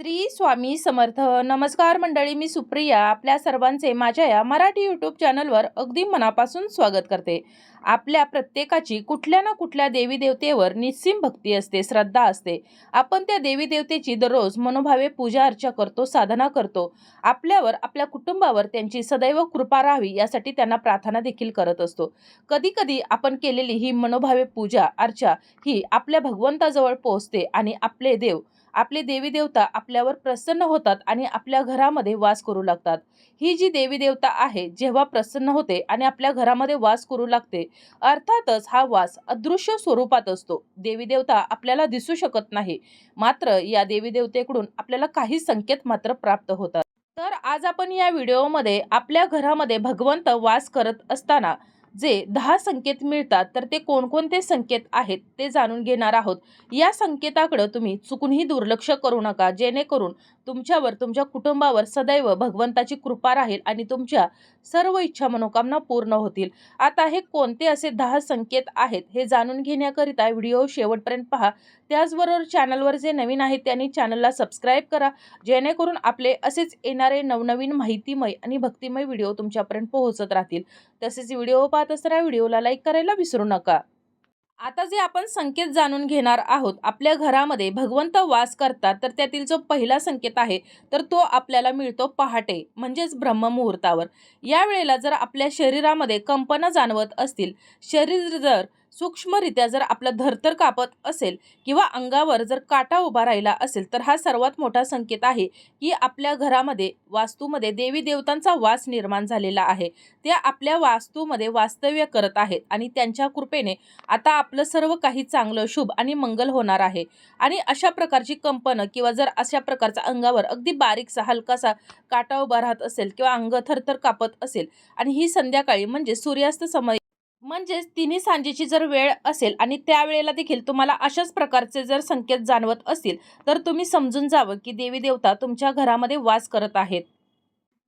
श्री स्वामी समर्थ. नमस्कार मंडळी मी सुप्रिया. आपल्या सर्वांचे माझ्या या मराठी यूट्यूब चॅनलवर अगदी मनापासून स्वागत करते. आपल्या प्रत्येकाची कुठल्या ना कुठल्या देवी देवतेवर निस्सीम भक्ती असते श्रद्धा असते. आपण त्या देवी देवतेची दररोज मनोभावे पूजा अर्चा करतो साधना करतो. आपल्यावर आपल्या कुटुंबावर त्यांची सदैव कृपा राहावी यासाठी त्यांना प्रार्थना देखील करत असतो. कधी कधी आपण केलेली ही मनोभावे पूजा अर्चा ही आपल्या भगवंताजवळ पोहोचते आणि आपले देव आपले देवी देवता आपल्यावर प्रसन्न होतात आणि आपल्या घरामध्ये वास करू लागतात. ही जी देवी देवता आहे जेव्हा प्रसन्न होते आणि आपल्या घरामध्ये वास करू लागते अर्थातच हा वास अदृश्य स्वरूपात असतो. देवी देवता आपल्याला दिसू शकत नाही मात्र या देवी देवतेकडून आपल्याला काही संकेत मात्र प्राप्त होतात. तर आज आपण या व्हिडिओमध्ये आपल्या घरामध्ये भगवंत वास करत असताना जे दहा संकेत मिळतात तर ते कोणकोणते संकेत आहेत ते जाणून घेणार आहोत. या संकेताकडं तुम्ही चुकूनही दुर्लक्ष करू नका. जेणेकरून तुमच्यावर तुमच्या कुटुंबावर सदैव भगवंताची कृपा राहील आणि तुमच्या सर्व इच्छा मनोकामना पूर्ण होतील. आता हे कोणते असे दहा संकेत आहेत हे जाणून घेण्याकरिता व्हिडिओ शेवटपर्यंत पहा. त्याचबरोबर चॅनलवर जे नवीन आहेत त्यांनी चॅनलला सबस्क्राईब करा. जेणेकरून आपले असेच येणारे नवनवीन माहितीमय आणि भक्तिमय व्हिडिओ तुमच्यापर्यंत पोहोचत राहतील. तसेच व्हिडिओ पाहत असताना व्हिडिओला लाईक करायला विसरू नका. आता जे आपण संकेत जाणून घेणार आहोत आपल्या घरामध्ये भगवंत वास करतात तर त्यातील जो पहिला संकेत आहे तर तो आपल्याला मिळतो पहाटे म्हणजेच ब्रह्ममुहूर्तावर. या वेळेला जर आपल्या शरीरामध्ये कंपनं जाणवत असतील शरीर जर सूक्ष्मरित्या जर आपलं धरतर कापत असेल किंवा अंगावर जर काटा उभा राहिला असेल तर हा सर्वात मोठा संकेत आहे की आपल्या घरामध्ये वास्तूमध्ये देवी देवतांचा वास निर्माण झालेला आहे. त्या आपल्या वास्तूमध्ये वास्तव्य करत आहेत आणि त्यांच्या कृपेने आता आपलं सर्व काही चांगलं शुभ आणि मंगल होणार आहे. आणि अशा प्रकारची कंपनं किंवा जर अशा प्रकारचा अंगावर अगदी बारीकसा हलकासा काटा उभा राहत असेल किंवा अंग थरथर कापत असेल आणि ही संध्याकाळी म्हणजे सूर्यास्त समय म्हणजेच तिन्ही सांजेची जर वेळ असेल आणि त्यावेळेला देखील तुम्हाला अशाच प्रकारचे जर संकेत जाणवत असतील तर तुम्ही समजून जावं की देवी देवता तुमच्या घरामध्ये वास करत आहेत.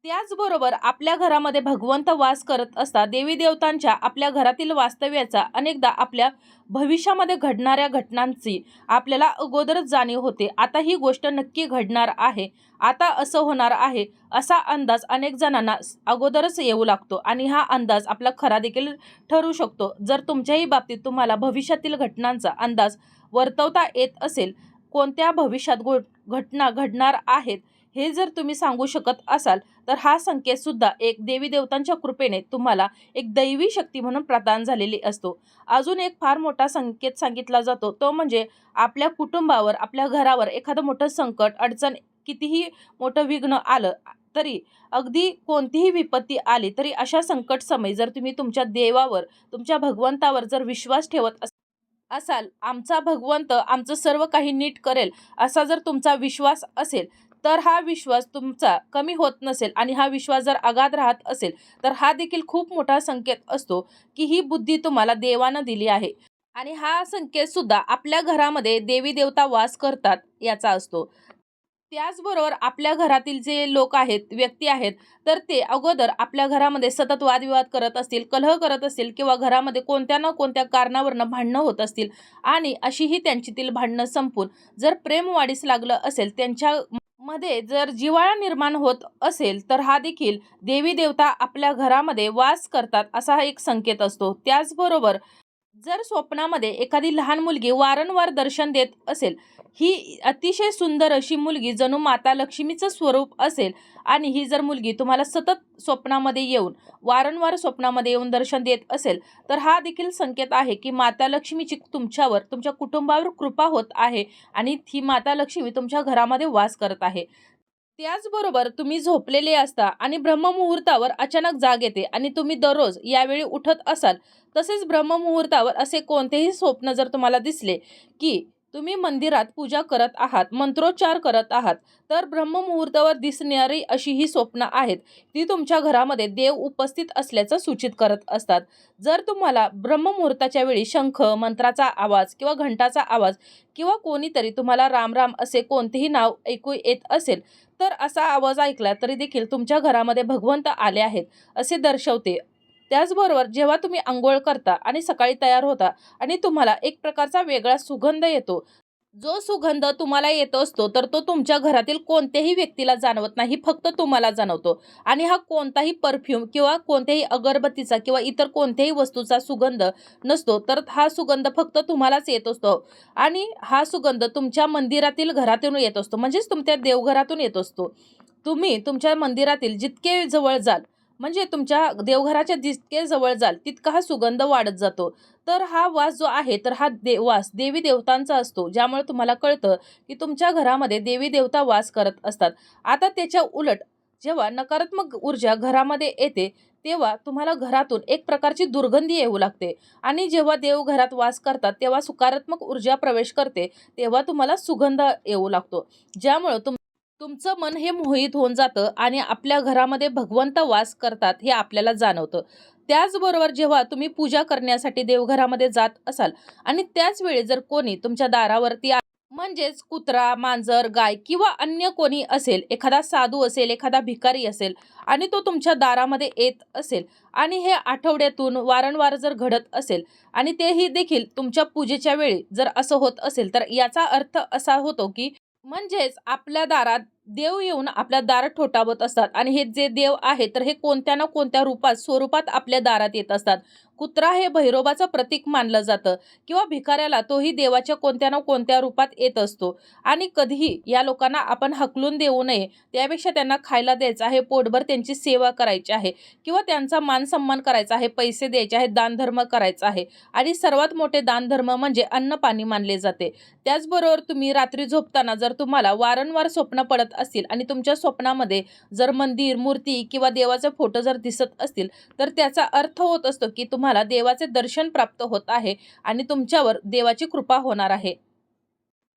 त्याचबरोबर आपल्या घरामध्ये भगवंत वास करत असता देवी देवतांच्या आपल्या घरातील वास्तव्याचा अनेकदा आपल्या भविष्यामध्ये घडणाऱ्या घटनांची आपल्याला अगोदरच जाणीव होते. आता ही गोष्ट नक्की घडणार आहे. आता असं होणार आहे असा अंदाज अनेक जणांना अगोदरच येऊ लागतो आणि हा अंदाज आपला खरा देखील ठरू शकतो. जर तुमच्याही बाबतीत तुम्हाला भविष्यातील घटनांचा अंदाज वर्तवता येत असेल कोणत्या भविष्यात गो घटना घडणार आहेत हे जर तुम्ही सांगू शकत असाल तर हा संकेतसुद्धा एक देवी देवतांच्या कृपेने तुम्हाला एक दैवी शक्ती म्हणून प्रदान झालेली असतो. अजून एक फार मोठा संकेत सांगितला जातो तो म्हणजे आपल्या कुटुंबावर आपल्या घरावर एखादं मोठं संकट अडचण कितीही मोठं विघ्न आलं तरी अगदी कोणतीही विपत्ती आली तरी अशा संकट समय जर तुम्ही तुमच्या देवावर तुमच्या भगवंतावर जर विश्वास ठेवत असाल आमचा भगवंत आमचं सर्व काही नीट करेल असा जर तुमचा विश्वास असेल तर हा विश्वास तुमचा कमी होत नसेल आणि हा विश्वास जर अगाध राहत असेल तर हा देखील खूप मोठा संकेत असतो की ही बुद्धी तुम्हाला देवानं दिली आहे. आणि हा संकेत सुद्धा आपल्या घरामध्ये देवी देवता वास करतात याचा असतो. त्याचबरोबर आपल्या घरातील जे लोक आहेत व्यक्ती आहेत तर ते अगोदर आपल्या घरामध्ये सतत वादविवाद करत असतील कलह करत असतील किंवा घरामध्ये कोणत्या ना कोणत्या कारणावरनं भांडणं होत असतील आणि अशीही त्यांच्यातील भांडणं संपून जर प्रेम वाढीस लागलं असेल त्यांच्या मध्ये जर जिवाळा निर्माण होत असेल तर हा देखील देवी देवता आपल्या घरामध्ये वास करतात असा हा एक संकेत असतो. त्याचबरोबर जर स्वप्नामध्ये एखादी लहान मुलगी वारंवार दर्शन देत असेल ही अतिशय सुंदर अशी मुलगी जणू माता लक्ष्मीचं स्वरूप असेल आणि ही जर मुलगी तुम्हाला सतत स्वप्नामध्ये येऊन वारंवार स्वप्नामध्ये येऊन दर्शन देत असेल तर हा देखील संकेत आहे की माता लक्ष्मीची तुमच्यावर तुमच्या कुटुंबावर कृपा होत आहे आणि ही माता लक्ष्मी तुमच्या घरामध्ये वास करत आहे. त्याचबरोबर तुम्ही झोपलेले असता आणि ब्रह्ममुहूर्तावर अचानक जाग येते आणि तुम्ही दररोज यावेळी उठत असाल तसेच ब्रह्ममुहूर्तावर असे कोणतेही स्वप्न जर तुम्हाला दिसले की तुम्ही मंदिरात पूजा करत आहात मंत्रोच्चार करत आहात तर ब्रह्ममुहूर्तावर दिसणारी अशी ही स्वप्न आहेत. ती तुमच्या घरामध्ये देव उपस्थित असल्याचं सूचित करत असतात. जर तुम्हाला ब्रह्ममुहूर्ताच्या वेळी शंख मंत्राचा आवाज किंवा घंटाचा आवाज किंवा कोणीतरी तुम्हाला रामराम असे कोणतेही नाव ऐकू येत असेल तर असा आवाज ऐकला तरी देखील तुमच्या घरामध्ये भगवंत आले आहेत असे दर्शवते. त्याचबरोबर जेव्हा तुम्ही आंघोळ करता आणि सकाळी तयार होता आणि तुम्हाला एक प्रकारचा वेगळा सुगंध येतो जो सुगंध तुम्हाला येत असतो तर तो तुमच्या घरातील कोणत्याही व्यक्तीला जाणवत नाही फक्त तुम्हाला जाणवतो. आणि हा कोणताही परफ्यूम किंवा कोणत्याही अगरबत्तीचा किंवा इतर कोणत्याही वस्तूचा सुगंध नसतो तर हा सुगंध फक्त तुम्हालाच येत असतो. आणि हा सुगंध तुमच्या मंदिरातील घरातून येत असतो म्हणजेच तुमच्या देवघरातून येत असतो. तुम्ही तुमच्या मंदिरातील जितके जवळ जाल म्हणजे तुमच्या देवघराच्या जितके जवळ जाल तितका हा सुगंध वाढत जातो. तर हा वास जो आहे तर हा दे वास देवी देवतांचा असतो ज्यामुळे तुम्हाला कळतं की तुमच्या घरामध्ये देवी देवता वास करत असतात. आता त्याच्या उलट जेव्हा नकारात्मक ऊर्जा घरामध्ये येते तेव्हा तुम्हाला घरातून एक प्रकारची दुर्गंधी येऊ लागते. आणि जेव्हा देव घरात वास करतात तेव्हा सकारात्मक ऊर्जा प्रवेश करते तेव्हा तुम्हाला सुगंध येऊ लागतो. ज्यामुळं तुम तुमचं मन हे मोहित होऊन जातं आणि आपल्या घरामध्ये भगवंत वास करतात हे आपल्याला जाणवतं. त्याचबरोबर जेव्हा तुम्ही पूजा करण्यासाठी देवघरामध्ये जात असाल आणि त्याच वेळी जर कोणी तुमच्या दारावरती म्हणजेच कुत्रा मांजर गाय किंवा अन्य कोणी असेल एखादा साधू असेल एखादा भिकारी असेल आणि तो तुमच्या दारामध्ये येत असेल आणि हे आठवड्यातून वारंवार जर घडत असेल आणि तेही देखील तुमच्या पूजेच्या वेळी जर असं होत असेल तर याचा अर्थ असा होतो की म्हणजेच आपल्या दारात देव येऊन आपल्या दार ठोठावत असतात. आणि हे जे देव आहे तर हे कोणत्या ना कोणत्या रूपात स्वरूपात आपल्या दारात येत असतात. कुत्रा हे भैरोबाचं प्रतीक मानलं जातं किंवा भिकाऱ्याला तोही देवाच्या कोणत्या ना कोणत्या रूपात येत असतो. आणि कधीही या लोकांना आपण हकलून देऊ नये त्यापेक्षा त्यांना खायला द्यायचं आहे पोटभर त्यांची सेवा करायची आहे किंवा त्यांचा मान सन्मान करायचा आहे पैसे द्यायचे आहे दानधर्म करायचा आहे. आणि सर्वात मोठे दानधर्म म्हणजे अन्न पाणी मानले जाते. त्याचबरोबर तुम्ही रात्री झोपताना जर तुम्हाला वारंवार स्वप्न पडत असतील आणि तुमच्या स्वप्नामध्ये जर मंदिर मूर्ती किंवा देवाचे फोटो जर दिसत असतील तर त्याचा अर्थ होत असतो की तुम्हाला देवाचे दर्शन प्राप्त होत आहे आणि तुमच्यावर देवाची कृपा होणार आहे.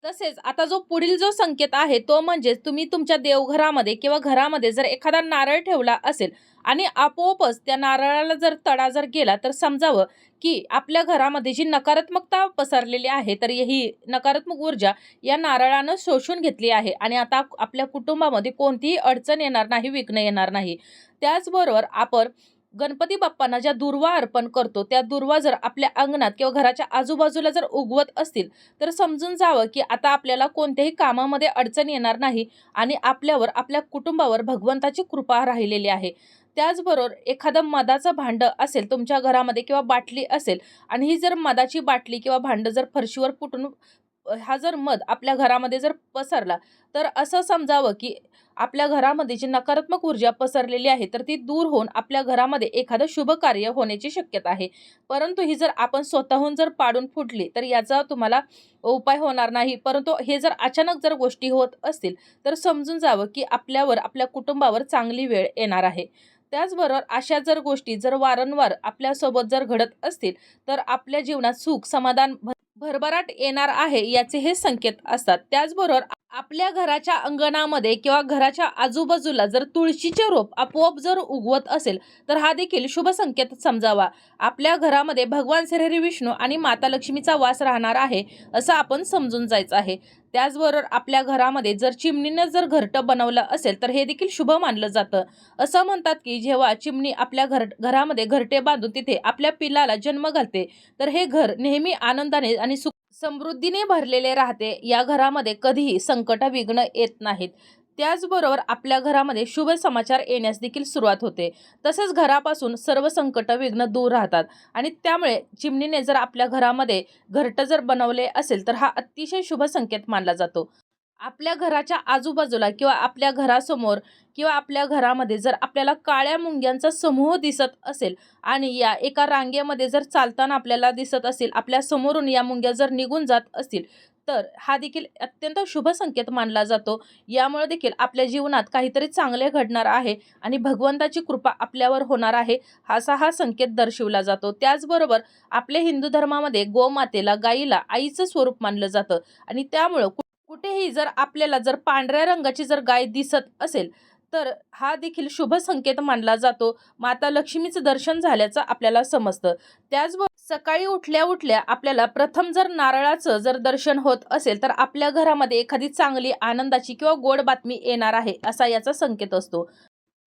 तसेच आता जो पुढील जो संकेत आहे तो म्हणजे तुम्ही तुमच्या देवघरामध्ये किंवा घरामध्ये जर एखादा नारळ ठेवला असेल आणि आपोआपच त्या नारळाला जर तडा जर गेला तर समजावं की आपल्या घरामध्ये जी नकारात्मकता पसरलेली आहे तर ही नकारात्मक ऊर्जा या नारळानं शोषून घेतली आहे आणि आता आपल्या कुटुंबामध्ये कोणतीही अडचण येणार नाही विघ्न येणार नाही. त्याचबरोबर आपण गणपती बाप्पांना ज्या दुर्वा अर्पण करतो त्या दुर्वा जर आपल्या अंगणात किंवा घराच्या आजूबाजूला जर उगवत असतील तर समजून जावं की आता आपल्याला कोणत्याही कामामध्ये अडचण येणार नाही आणि आपल्यावर आपल्या कुटुंबावर भगवंताची कृपा राहिलेली आहे. त्याचबरोबर एखादं मधाचं भांडं असेल तुमच्या घरामध्ये किंवा बाटली असेल आणि ही जर मधाची बाटली किंवा भांडं जर फरशीवर फुटून हा जर मध आपल्या घरामध्ये जर पसरला तर असं समजावं की आपल्या घरामध्ये जी नकारात्मक ऊर्जा पसरलेली आहे तर ती दूर होऊन आपल्या घरामध्ये एखादं शुभ कार्य होण्याची शक्यता आहे. परंतु ही जर आपण स्वतःहून जर पाडून फुटली तर याचा तुम्हाला उपाय होणार नाही. परंतु हे जर अचानक जर गोष्टी होत असतील तर समजून जावं की आपल्यावर आपल्या कुटुंबावर चांगली वेळ येणार आहे. त्याचबरोबर अशा जर गोष्टी जर वारंवार आपल्यासोबत जर घडत असतील तर आपल्या जीवनात सुख समाधान भरभराट येणार आहे याचे हे संकेत असतात. त्याचबरोबर आपल्या घराच्या अंगणामध्ये किंवा घराच्या आजूबाजूला जर तुळशीचे रोप आपोआप जर उगवत असेल तर हा देखील शुभ संकेत समजावा. आपल्या घरामध्ये भगवान श्रीहरी विष्णू आणि माता लक्ष्मीचा वास राहणार आहे असं आपण समजून जायचं आहे. त्याचबरोबर आपल्या घरामध्ये जर चिमणीनं जर घरटं बनवलं असेल तर हे देखील शुभ मानलं जातं. असं म्हणतात की जेव्हा चिमणी आपल्या घर घरामध्ये घरटे बांधून तिथे आपल्या पिलाला जन्म घालते तर हे घर नेहमी आनंदाने आणि सुख समृद्धीने भरलेले राहते. या घरामध्ये कधीही संकट विघ्न येत नाहीत. त्याचबरोबर आपल्या घरामध्ये शुभ समाचार येण्यास देखील सुरुवात होते. तसेच घरापासून सर्व संकट विघ्न दूर राहतात. आणि त्यामुळे चिमणीने जर आपल्या घरामध्ये घरटं जर बनवले असेल तर हा अतिशय शुभ संकेत मानला जातो. आपल्या घराच्या आजूबाजूला किंवा आपल्या घरासमोर किंवा आपल्या घरामध्ये जर आपल्याला काळ्या मुंग्यांचा समूह दिसत असेल आणि या एका रांगेमध्ये जर चालताना आपल्याला दिसत असेल आपल्या समोरून या मुंग्या जर निघून जात असतील तर हा देखील अत्यंत शुभ संकेत मानला जातो. यामुळे देखील आपल्या जीवनात काहीतरी चांगले घडणार आहे आणि भगवंताची कृपा आपल्यावर होणार आहे असा हा संकेत दर्शवला जातो. त्याचबरोबर आपल्या हिंदू धर्मामध्ये गोमातेला गाईला आईचं स्वरूप मानलं जातं आणि त्यामुळं कुठेही जर आपल्याला जर पांढऱ्या रंगाची जर गाय दिसत असेल तर हा देखील शुभ संकेत मानला जातो. माता लक्ष्मीचं दर्शन झाल्याचं आपल्याला समजतं. त्याचबरोबर सकाळी उठल्या उठल्या आपल्याला प्रथम जर नारळाचं जर दर्शन होत असेल तर आपल्या घरामध्ये एखादी चांगली आनंदाची किंवा गोड बातमी येणार आहे असा याचा संकेत असतो.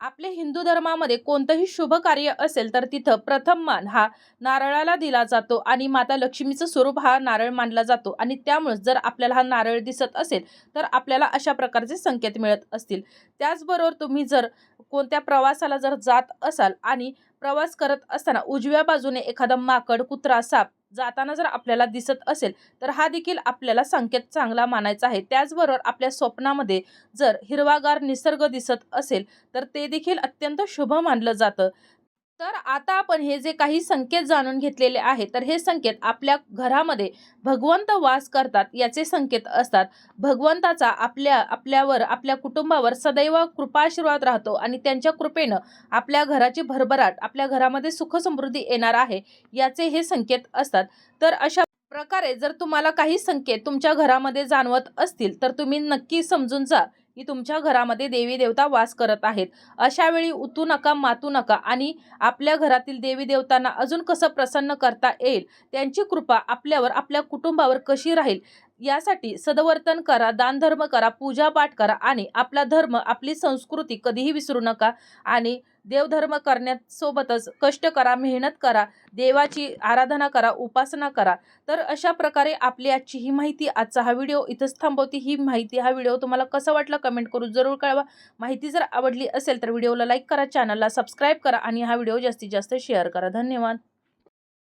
आपल्या हिंदू धर्मामध्ये कोणतंही शुभ कार्य असेल तर तिथं प्रथम मान हा नारळाला दिला जातो आणि माता लक्ष्मीचं स्वरूप हा नारळ मानला जातो. आणि त्यामुळेच जर आपल्याला हा नारळ दिसत असेल तर आपल्याला अशा प्रकारचे संकेत मिळत असतील. त्याचबरोबर तुम्ही जर कोणत्या प्रवासाला जर जात असाल आणि प्रवास करत असताना उजव्या बाजूने एखादा माकड कुत्रा साप जाताना जर आपल्याला दिसत असेल तर हा देखील आपल्याला संकेत चांगला मानायचा आहे. त्याचबरोबर आपल्या स्वप्नामध्ये जर हिरवागार निसर्ग दिसत असेल तर ते देखील अत्यंत शुभ मानलं जातं. तर आता आपण हे जे काही संकेत जाणून घेतलेले आहे तर हे संकेत आपल्या घरामध्ये भगवंत वास करतात याचे संकेत असतात. भगवंताचा आपल्या आपल्यावर आपल्या कुटुंबावर सदैव कृपाशीर्वाद राहतो आणि त्यांच्या कृपेनं आपल्या घराची भरभराट आपल्या घरामध्ये सुखसमृद्धी येणार आहे याचे हे संकेत असतात. तर अशा प्रकारे जर तुम्हाला काही संकेत तुमच्या घरामध्ये जाणवत असतील तर तुम्ही नक्की समजून जा. की तुमच्या घरामध्ये देवी देवता वास करत आहेत. अशा वेळी उतू नका मातू नका आणि आपल्या घरातील देवी देवतांना अजून कसं प्रसन्न करता येईल? त्यांची कृपा आपल्यावर आपल्या कुटुंबावर कशी राहील? यासाठी सदवर्तन करा दानधर्म करा पूजापाठ करा आणि आपला धर्म आपली संस्कृती कधीही विसरू नका आणि देवधर्म करण्यासोबतच कष्ट करा मेहनत करा देवाची आराधना करा उपासना करा. तर अशा प्रकारे आपली आजची ही माहिती आजचा हा व्हिडिओ इथंच थांबवती. ही माहिती हा व्हिडिओ तुम्हाला कसा वाटला कमेंट करून जरूर कळवा. माहिती जर आवडली असेल तर व्हिडिओला लाईक करा चॅनलला सबस्क्राईब करा आणि हा व्हिडिओ जास्तीत जास्त शेअर करा. धन्यवाद.